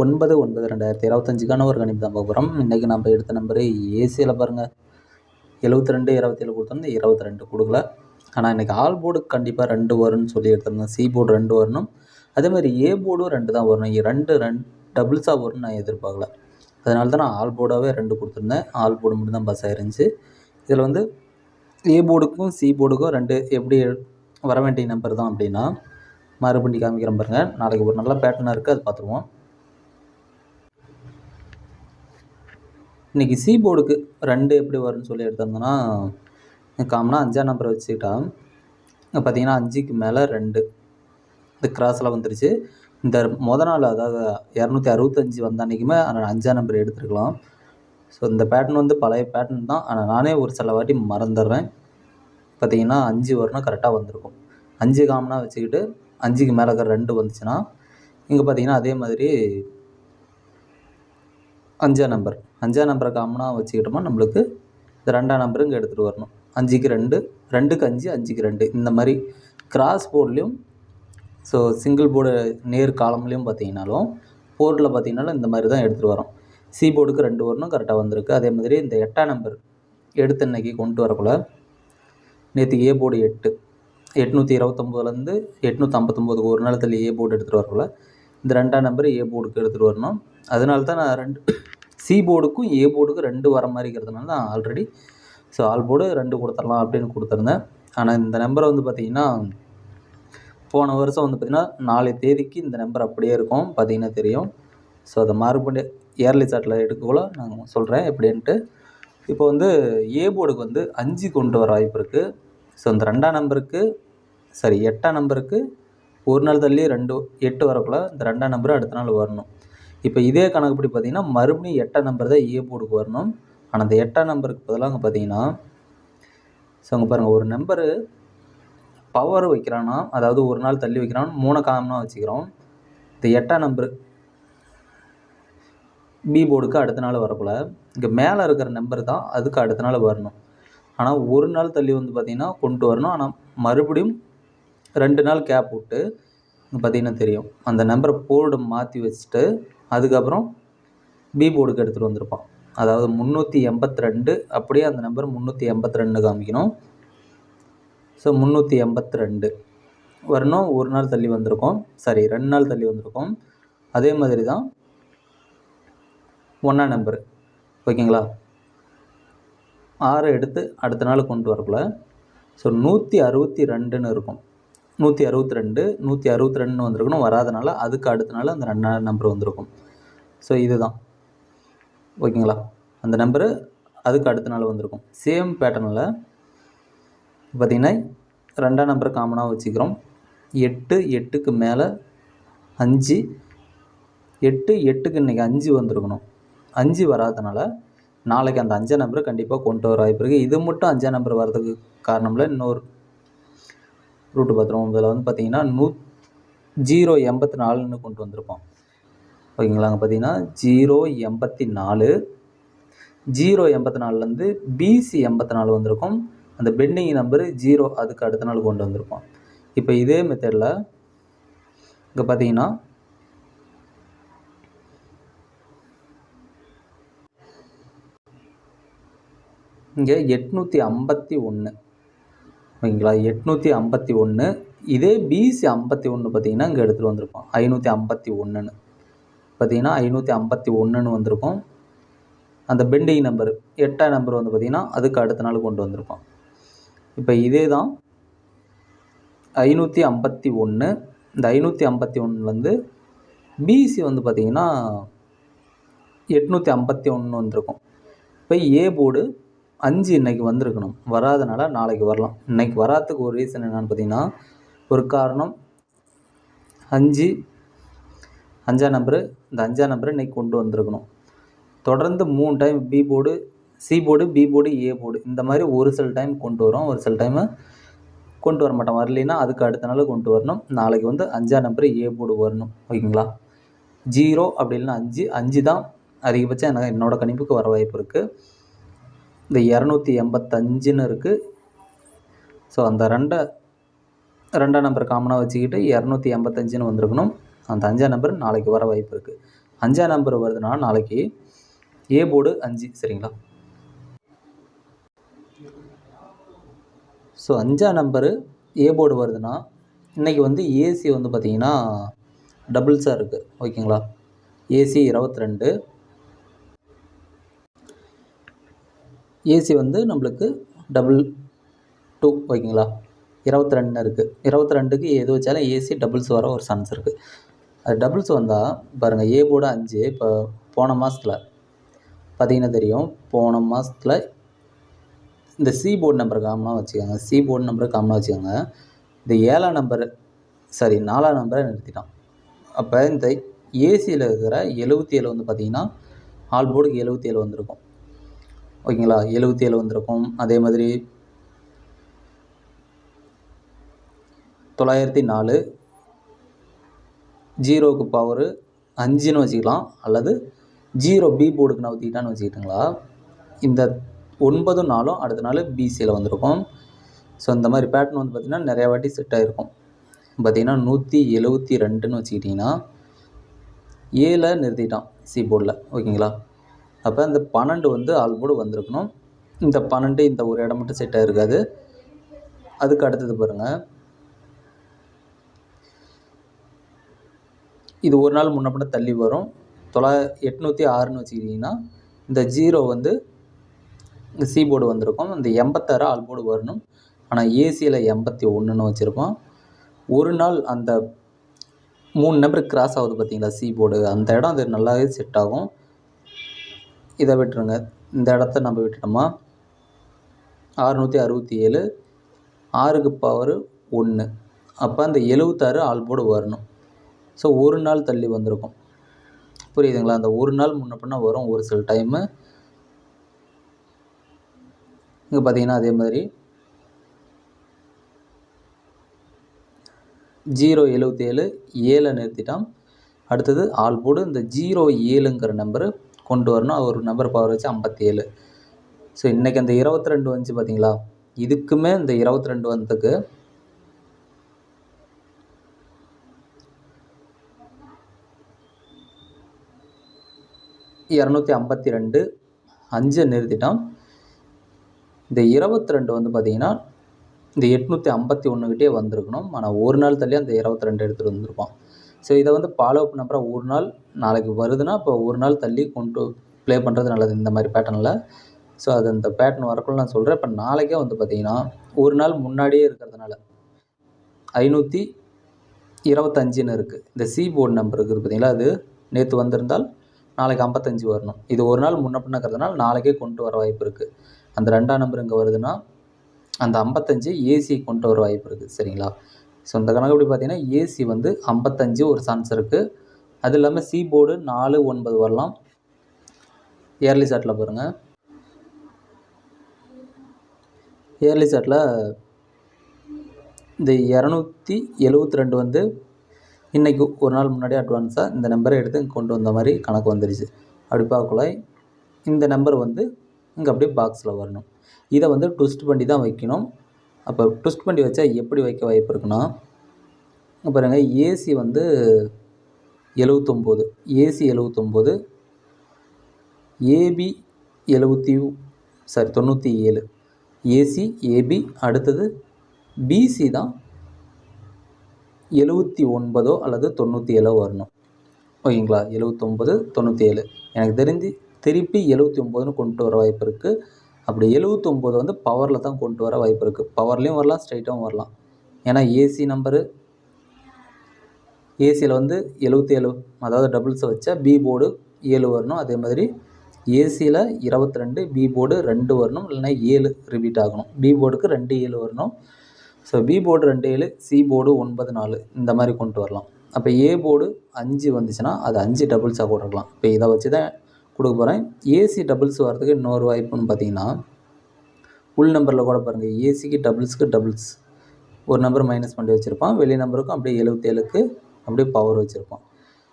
ஒன்பது ஒன்பது ரெண்டாயிரத்தி இருபத்தஞ்சுக்கான ஒரு கணிப்பு தான் பார்க்க போகிறோம் இன்றைக்கி நம்ம எடுத்த நம்பரு ஏசியில் பாருங்கள் எழுபத்தி ரெண்டு இருபத்தேழு கொடுத்துருந்தேன் இருபத்தி ரெண்டு கொடுக்கல. ஆனால் இன்றைக்கி ஆல் போர்டு கண்டிப்பாக ரெண்டு வரும்னு சொல்லி எடுத்திருந்தேன். சி போர்டு ரெண்டு வரணும். அதே மாதிரி ஏ போர்டும் ரெண்டு தான் வரணும். ரெண்டு ரெண்டு டபுள்ஸாக வரும்னு நான் எதிர்பார்க்கல. அதனால தான் நான் ஆல் போர்டாகவே ரெண்டு கொடுத்துருந்தேன். ஆல் போர்டு மட்டும் தான் பஸ் ஆயிருந்துச்சு. இதில் வந்து ஏ போர்டுக்கும் சி போர்டுக்கும் ரெண்டு எப்படி வர வேண்டிய நம்பர் தான் அப்படின்னா மறுபடி காமிக்கிறேன் பாருங்கள் நாளைக்கு ஒரு நல்ல பேட்டர்னாக இருக்குது அது பார்த்துருவோம். இன்றைக்கி சி போர்டுக்கு ரெண்டு எப்படி வரும்னு சொல்லி எடுத்திருந்தோன்னா காமனாக அஞ்சாம் நம்பரை வச்சுக்கிட்டா இங்கே பார்த்தீங்கன்னா அஞ்சுக்கு மேலே ரெண்டு. இந்த கிராஸில் வந்துருச்சு. இந்த முத நாள் அதாவது இரநூத்தி அறுபத்தஞ்சி வந்த அன்றைக்குமே அஞ்சாம் நம்பர் எடுத்துருக்கலாம். ஸோ இந்த பேட்டர்ன் வந்து பழைய பேட்டர்ன் தான். ஆனால் நானே ஒரு சில வாட்டி மறந்துடுறேன். பார்த்தீங்கன்னா அஞ்சு வரணும் கரெக்டாக வந்திருக்கும். அஞ்சு காமனாக வச்சுக்கிட்டு அஞ்சுக்கு மேலே இருக்கிற ரெண்டு வந்துச்சுன்னா இங்கே பார்த்தீங்கன்னா அதே மாதிரி அஞ்சாம் நம்பர் அஞ்சாம் நம்பரை காமனாக வச்சுக்கிட்டோமா நம்மளுக்கு இந்த ரெண்டாம் நம்பரும் இங்கே எடுத்துகிட்டு வரணும். அஞ்சுக்கு ரெண்டு ரெண்டுக்கு அஞ்சு அஞ்சுக்கு ரெண்டு. இந்த மாதிரி கிராஸ் போர்ட்லேயும் ஸோ சிங்கிள் போர்டு நேர் காலம்லேயும் பார்த்தீங்கன்னாலும் போர்டில் பார்த்தீங்கனாலும் இந்த மாதிரி தான் எடுத்துகிட்டு வரோம். சி போர்டுக்கு ரெண்டு வரணும் கரெக்டாக வந்திருக்கு. அதே மாதிரி இந்த எட்டாம் நம்பர் எடுத்து இன்றைக்கி கொண்டு வரக்குள்ள நேற்று ஏ போர்டு எட்டு எட்நூற்றி இருபத்தொம்போதுலேருந்து எட்நூற்றி ஐம்பத்தொம்போதுக்கு ஒரு நாள் தள்ளி ஏ போர்டு எடுத்துகிட்டு வரக்குள்ள இந்த ரெண்டாம் நம்பர் ஏ போர்டுக்கு எடுத்துகிட்டு வரணும். அதனால தான் நான் ரெண்டு சி போர்டுக்கும் ஏ போர்டுக்கும் ரெண்டு வர மாதிரி இருக்கிறதுனால தான் ஆல்ரெடி ஸோ ஆல் போர்டு ரெண்டு கொடுத்துடலாம் அப்படின்னு கொடுத்துருந்தேன். ஆனால் இந்த நம்பரை வந்து பார்த்தீங்கன்னா போன வருஷம் வந்து பார்த்திங்கன்னா நாலு தேதிக்கு இந்த நம்பர் அப்படியே இருக்கும். பார்த்தீங்கன்னா தெரியும். ஸோ அதை மாறுபடி இயர்லி சாட்டில் எடுக்கக்குள்ள நான் சொல்கிறேன் எப்படின்ட்டு? இப்போ வந்து ஏ போர்டுக்கு வந்து அஞ்சு கொண்டு வர வாய்ப்பு இருக்குது ஸோ இந்த ரெண்டாம் நம்பருக்கு சரி எட்டாம் நம்பருக்கு ஒரு நாள் தள்ளி ரெண்டு எட்டு வரக்குள்ள இந்த ரெண்டாம் நம்பர் அடுத்த நாள் வரணும். இப்போ இதே கணக்குப்படி பார்த்தீங்கன்னா மறுபடியும் எட்டாம் நம்பர் தான் ஏ போர்டுக்கு வரணும். ஆனால் அந்த எட்டாம் நம்பருக்கு பதிலாக அங்கே பார்த்தீங்கன்னா ஸோ அங்கே பாருங்கள் ஒரு நம்பரு பவர் வைக்கிறான்னா அதாவது ஒரு நாள் தள்ளி வைக்கிறான் மூணு காமனாக வச்சுக்கிறோம். இந்த எட்டாம் நம்பரு பி போர்டுக்கு அடுத்த நாள் வரக்குள்ள இங்கே மேலே இருக்கிற நம்பர் தான் அதுக்கு அடுத்த நாள் வரணும். ஆனால் ஒரு நாள் தள்ளி வந்து பார்த்திங்கன்னா கொண்டு வரணும். ஆனால் மறுபடியும் ரெண்டு நாள் கேப் விட்டு இங்கே பார்த்தீங்கன்னா தெரியும். அந்த நம்பரை போர்டு மாற்றி வச்சுட்டு அதுக்கப்புறம் பி போர்டுக்கு எடுத்துகிட்டு வந்திருப்பான். அதாவது முந்நூற்றி எண்பத்தி ரெண்டு அப்படியே அந்த நம்பர் முந்நூற்றி எண்பத்தி ரெண்டு காமிக்கணும். ஸோ முந்நூற்றி எண்பத்தி ரெண்டு. வரணும் ஒரு நாள் தள்ளி வந்திருக்கோம். சாரி ரெண்டு நாள் தள்ளி வந்திருக்கோம். அதே மாதிரி தான் ஒன்றா நம்பரு ஓகேங்களா? ஆறு எடுத்து அடுத்த நாள் கொண்டு வரக்குள்ள ஸோ நூற்றி அறுபத்தி ரெண்டுன்னு இருக்கும். நூற்றி அறுபத்தி ரெண்டு நூற்றி அறுபத்தி ரெண்டுன்னு வந்திருக்கணும். வராதனால அதுக்கு அடுத்த நாள் அந்த ரெண்டாம் நம்பர் வந்திருக்கும். ஸோ இதுதான். ஓகேங்களா? அந்த நம்பரு அதுக்கு அடுத்த நாள் வந்திருக்கும். சேம் பேட்டர்னில் பார்த்திங்கன்னா ரெண்டாம் நம்பர் காமனாக வச்சுக்கிறோம். எட்டு எட்டுக்கு மேலே அஞ்சு எட்டு எட்டுக்கு இன்றைக்கி அஞ்சு வந்திருக்கணும். அஞ்சு வராதனால நாளைக்கு அந்த அஞ்சாம் நம்பரை கண்டிப்பாக கொண்டு வர வாய்ப்பு இருக்குது இது மட்டும் அஞ்சாம் நம்பர் வர்றதுக்கு காரணமில்ல இன்னொரு ரூட்டு பார்த்துருவோம் இதில் வந்து பார்த்திங்கன்னா நூ ஜீரோ எண்பத்தி நாலுன்னு கொண்டு வந்திருப்போம் ஓகேங்களா? அங்கே பார்த்தீங்கன்னா ஜீரோ எண்பத்தி நாலு ஜீரோ எண்பத்தி நாலுலேருந்து பிசி எண்பத்தி நாலு வந்திருக்கும். அந்த பெண்டிங் நம்பரு ஜீரோ அதுக்கு அடுத்த நாள் கொண்டு வந்திருப்போம் இப்போ இதே மெத்தடில் இங்கே பார்த்தீங்கன்னா இங்கே எட்நூற்றி ஐம்பத்தி ஒன்று ஓகேங்களா? எட்நூற்றி ஐம்பத்தி ஒன்று இதே பிசி ஐம்பத்தி ஒன்று பார்த்தீங்கன்னா இங்கே எடுத்துகிட்டு வந்திருப்போம் ஐநூற்றி ஐம்பத்தி ஒன்றுன்னு பார்த்தீங்கன்னா ஐநூற்றி ஐம்பத்தி ஒன்றுன்னு வந்திருக்கும். அந்த பெண்டிங் நம்பர் எட்டாம் நம்பர் வந்து பார்த்திங்கன்னா அதுக்கு அடுத்த நாள் கொண்டு வந்திருப்போம் இப்போ இதே தான் ஐநூற்றி ஐம்பத்தி ஒன்று இந்த ஐநூற்றி ஐம்பத்தி ஒன்றுலேருந்து பிசி வந்து பார்த்திங்கன்னா எட்நூற்றி ஐம்பத்தி ஒன்று வந்திருக்கும். இப்போ ஏ போர்டு அஞ்சு இன்னைக்கு வந்திருக்கணும். வராதனால நாளைக்கு வரலாம். இன்றைக்கி வராதுக்கு ஒரு ரீசன் என்னென்னு பார்த்தீங்கன்னா ஒரு காரணம் அஞ்சு அஞ்சாம் நம்பரு இந்த அஞ்சாம் நம்பரை இன்றைக்கி கொண்டு வந்திருக்கணும். தொடர்ந்து மூணு time B board C board B board A board இந்த மாதிரி ஒரு சில டைம் கொண்டு வரோம். ஒரு சில டைமு கொண்டு வர மாட்டோம். வரலைன்னா அதுக்கு அடுத்த நாள் கொண்டு வரணும். நாளைக்கு வந்து அஞ்சாம் நம்பர் ஏ போர்டு வரணும். ஓகேங்களா? ஜீரோ அப்படி இல்லைன்னா அஞ்சு. அஞ்சு தான் அதிகபட்சம் எனக்கு என்னோடய கணிப்புக்கு வர வாய்ப்பு இருக்குது இந்த இரநூத்தி எண்பத்தஞ்சுன்னு இருக்குது ஸோ அந்த ரெண்டை ரெண்டாம் நம்பர் காமனாக வச்சுக்கிட்டு இரநூத்தி எண்பத்தஞ்சுன்னு வந்திருக்கணும். அந்த அஞ்சாம் நம்பர் நாளைக்கு வர வாய்ப்பு இருக்குது அஞ்சாம் நம்பர் வருதுன்னா நாளைக்கு ஏ போர்டு அஞ்சு சரிங்களா? ஸோ அஞ்சாம் நம்பரு ஏ போர்டு வருதுன்னா இன்றைக்கி வந்து ஏசி வந்து பார்த்திங்கன்னா டபுள்ஸாக இருக்குது ஓகேங்களா? ஏசி இருபத்தி ரெண்டு ஏசி வந்து நம்மளுக்கு டபுள் டூ ஓகேங்களா? இருபத்தி ரெண்டு இருக்குது இருபத்தி ரெண்டுக்கு எது வச்சாலும் ஏசி டபுள்ஸ் வர ஒரு சான்ஸ் இருக்குது அது டபுள்ஸ் வந்தால் பாருங்கள் ஏ போர்டு அஞ்சு இப்போ போன மாதத்தில் பார்த்தீங்கன்னா தெரியும் போன மாதத்தில் இந்த சி போர்டு நம்பர் காமனாக வச்சுக்கோங்க. சி போர்டு நம்பர் காமனாக வச்சுக்கோங்க. இந்த ஏழாம் நம்பர் சாரி நாலாம் நம்பரை நிறுத்திட்டான் அப்போ இந்த ஏசியில் இருக்கிற எழுபத்தி ஏழு வந்து பார்த்திங்கன்னா ஆல் போர்டுக்கு எழுபத்தி ஏழு வந்திருக்கும். ஓகேங்களா? எழுபத்தி ஏழு வந்திருக்கும். அதே மாதிரி தொள்ளாயிரத்தி நாலு ஜீரோவுக்கு பவரு அஞ்சுன்னு வச்சுக்கலாம். அல்லது ஜீரோ பி போர்டுக்கு நவுத்திக்கிட்டான்னு வச்சுக்கிட்டுங்களா. இந்த ஒன்பதும் நாளும் அடுத்த நாள் பிசியில் வந்திருக்கும். ஸோ இந்த மாதிரி பேட்டர்ன் வந்து பார்த்திங்கன்னா நிறையா வாட்டி செட் ஆகிருக்கும் பார்த்திங்கன்னா நூற்றி எழுபத்தி ரெண்டுன்னு வச்சுக்கிட்டிங்கன்னா ஏழை நிறுத்திட்டான் சி போர்டில் ஓகேங்களா? அப்போ அந்த பன்னெண்டு வந்து ஆல் போர்டு வந்திருக்கணும். இந்த பன்னெண்டு இந்த ஒரு இடம் மட்டும் செட் ஆகிருக்காது அதுக்கு அடுத்தது பாருங்கள் இது ஒரு நாள் முன்ன பின்ன தள்ளி வரும். தொள்ளா எட்நூற்றி ஆறுன்னு வச்சுக்கிட்டிங்கன்னா இந்த ஜீரோ வந்து இந்த சி போர்டு வந்திருக்கும். இந்த எண்பத்தாறு ஆல் போர்டு வரணும். ஆனால் ஏசியில் எண்பத்தி ஒன்றுன்னு வச்சுருக்கோம். ஒரு நாள் அந்த மூணு நம்பர் கிராஸ் ஆகுது பார்த்தீங்களா சி போர்டு அந்த இடம் அது நல்லாவே செட் ஆகும். இதை விட்டுருங்க. இந்த இடத்த நம்ம விட்டுட்டோமா? அறுநூற்றி அறுபத்தி ஏழு. ஆறுக்கு பவர் ஒன்று அப்போ அந்த எழுபத்தாறு ஆல் போர்டு வரணும். ஸோ ஒரு நாள் தள்ளி வந்திருக்கும். புரியுதுங்களா? அந்த ஒரு நாள் முன்ன பின்ன வரும் ஒரு சில டைமு இங்கே பார்த்தீங்கன்னா அதே மாதிரி. ஜீரோ எழுபத்தி ஏழு ஏழை நிறுத்திட்டான் அடுத்தது ஆள் போடு இந்த ஜீரோ ஏழுங்கிற நம்பரு கொண்டு வரணும். ஒரு நம்பர் பவர் வச்சு ஐம்பத்தி ஏழு ஸோ இன்றைக்கி அந்த இருபத்தி ரெண்டு வந்துச்சு பார்த்தீங்களா இதுக்குமே இந்த இருபத்தி ரெண்டு வந்ததுக்கு இரநூத்தி ஐம்பத்தி ரெண்டு அஞ்சு நிறுத்திட்டான் இந்த இருபத்தி ரெண்டு வந்து பார்த்திங்கன்னா இந்த எட்நூற்றி ஐம்பத்தி ஒன்றுக்கிட்டே வந்திருக்கணும். ஆனால் ஒரு நாள் தள்ளி அந்த இருபத்தி ரெண்டு எடுத்துகிட்டு வந்திருப்பான் ஸோ இதை வந்து ஃபாலோ பண்ண அப்புறம் ஒரு நாள் நாளைக்கு வருதுன்னா இப்போ ஒரு நாள் தள்ளி கொண்டு ப்ளே பண்ணுறது நல்லது. இந்த மாதிரி பேட்டர்னில் ஸோ அது அந்த பேட்டர்ன் வரக்குள்ள நான் சொல்கிறேன் இப்போ நாளைக்கே வந்து பார்த்திங்கன்னா ஒரு நாள் முன்னாடியே இருக்கிறதுனால ஐநூற்றி இருபத்தஞ்சுன்னு இருக்குது இந்த சி போர்டு நம்பர் இருக்குது பார்த்தீங்களா அது நேற்று வந்திருந்தால் நாளைக்கு ஐம்பத்தஞ்சு வரணும். இது ஒரு நாள் முன்ன பின்னக்கிறதுனால நாளைக்கே கொண்டு வர வாய்ப்பு இருக்குது அந்த ரெண்டாம் நம்பர் இங்கே வருதுன்னா அந்த ஐம்பத்தஞ்சு ஏசி கொண்டு வர வாய்ப்பு இருக்குது சரிங்களா? ஸோ இந்த கணக்கு பார்த்தீங்கன்னா ஏசி வந்து ஐம்பத்தஞ்சு ஒரு சான்ஸ் இருக்குது அது இல்லாமல் சி போர்டு நாலு ஒன்பது வரலாம். இயர்லி சாட்டில் பாருங்கள் இயர்லி சாட்டில் இந்த இரநூத்தி எழுவத்தி ரெண்டு வந்து இன்றைக்கி ஒரு நாள் முன்னாடி அட்வான்ஸாக இந்த நம்பரை எடுத்து இங்கே கொண்டு வந்த மாதிரி கணக்கு வந்துடுச்சு அப்படி பார்க்கல இந்த நம்பர் வந்து இங்கே அப்படியே பாக்ஸில் வரணும். இதை வந்து ட்விஸ்ட் பண்ணி தான் வைக்கணும். அப்போ ட்விஸ்ட் பண்ணி வச்சா எப்படி வைக்க வாய்ப்பு இருக்குன்னா இங்கே பாருங்கள் ஏசி வந்து எழுவத்தொம்போது. ஏசி எழுவத்தொம்போது. ஏபி எழுபத்தி சாரி தொண்ணூற்றி ஏழு. ஏசி ஏபி அடுத்தது பிசி தான் எழுவத்தி ஒன்பதோ அல்லது தொண்ணூற்றி ஏழோ வரணும். ஓகேங்களா? எழுவத்தொம்பது தொண்ணூற்றி ஏழு எனக்கு தெரிஞ்சு திருப்பி எழுவத்தி ஒம்போதுன்னு கொண்டு வர வாய்ப்பு இருக்குது அப்படி எழுபத்தொம்போது வந்து பவரில் தான் கொண்டு வர வாய்ப்பு இருக்குது பவர்லேயும் வரலாம் ஸ்ட்ரைட்டாகவும் வரலாம். ஏன்னா ஏசி நம்பரு ஏசியில் வந்து எழுவத்தி ஏழு அதாவது டபுள்ஸை வச்சா பி போர்டு ஏழு வரணும். அதே மாதிரி ஏசியில் இருபத்தி ரெண்டு பி போர்டு ரெண்டு வரணும். இல்லைன்னா ஏழு ரிப்பீட் ஆகணும். பி போர்டுக்கு ரெண்டு ஏழு வரணும். ஸோ பி போர்டு ரெண்டு ஏழு சி போர்டு ஒன்பது நாலு இந்த மாதிரி கொண்டு வரலாம். அப்போ ஏ போர்டு அஞ்சு வந்துச்சுன்னா அது அஞ்சு டபுள்ஸாக கொடுக்கலாம் இப்போ இதை வச்சு தான் கொடுக்க போகிறேன் ஏசி டபுள்ஸ் வரதுக்கு இன்னொரு வாய்ப்புன்னு பார்த்தீங்கன்னா உள் நம்பரில் கூட பாருங்கள் ஏசிக்கு டபுள்ஸுக்கு டபுள்ஸ் ஒரு நம்பர் மைனஸ் பண்ணி வச்சுருப்பான். வெளி நம்பருக்கும் அப்படியே எழுபத்தேழுக்கு அப்படியே பவர் வச்சுருப்பான்.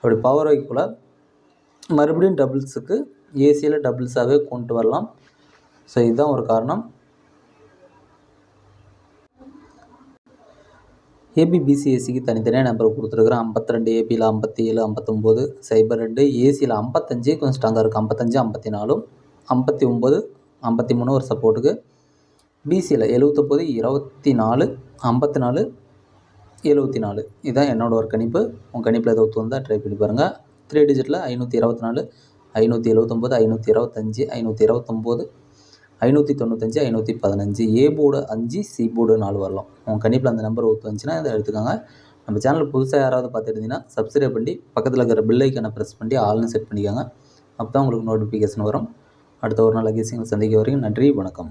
அப்படி பவர் வைக்கக்குள்ள மறுபடியும் டபுள்ஸுக்கு ஏசியில் டபுள்ஸாகவே கொண்டு வரலாம். ஸோ இதுதான் ஒரு காரணம். ஏபிபிசிஎஸ்சிக்கு தனித்தனியாக நம்பர் கொடுத்துருக்குறேன். ஐம்பத்தி ரெண்டு ஏபியில் ஐம்பத்தி ஏழு ஐம்பத்தொம்போது சைபர் ரெண்டு ஏசியில் ஐம்பத்தஞ்சு கொஞ்சம் ஸ்ட்ராங்காக இருக்குது ஐம்பத்தஞ்சு ஐம்பத்தி நாலும் ஐம்பத்தி ஒம்பது ஐம்பத்தி மூணு ஒரு சப்போர்ட்டுக்கு பிசியில் எழுபத்தொம்போது இருபத்தி நாலு ஐம்பத்தி நாலு எழுபத்தி நாலு இதுதான் என்னோடய ஒரு கணிப்பு. உங்கள் கணிப்பில் எதாவது ஒத்து வந்தால் ட்ரை பண்ணி பாருங்கள் த்ரீ டிஜிட்டில் ஐநூற்றி இருபத்தி நாலு ஐநூற்றி எழுபத்தொம்போது ஐநூற்றி இருபத்தஞ்சி ஐநூற்றி இருபத்தொம்போது ஐநூற்றி தொண்ணூத்தஞ்சு ஐநூற்றி பதினஞ்சு ஏ போர்டு அஞ்சு சி போர்டு நாலு வரலாம். உங்கள் கணிப்பில் அந்த நம்பர் ஒத்து வந்துச்சுன்னா இதை எடுத்துக்கோங்க. நம்ம சேனல் புதுசாக யாராவது பார்த்துருந்தீங்கன்னா சப்ஸ்கிரைப் பண்ணி பக்கத்தில் இருக்கிற பில்லைக்கான ப்ரெஸ் பண்ணி ஆல்னு செட் பண்ணிக்கோங்க. அப்போ தான் உங்களுக்கு நோட்டிஃபிகேஷன் வரும். அடுத்த ஒரு நாள் அகேசியங்கள் சந்திக்க வரைக்கும் நன்றி வணக்கம்.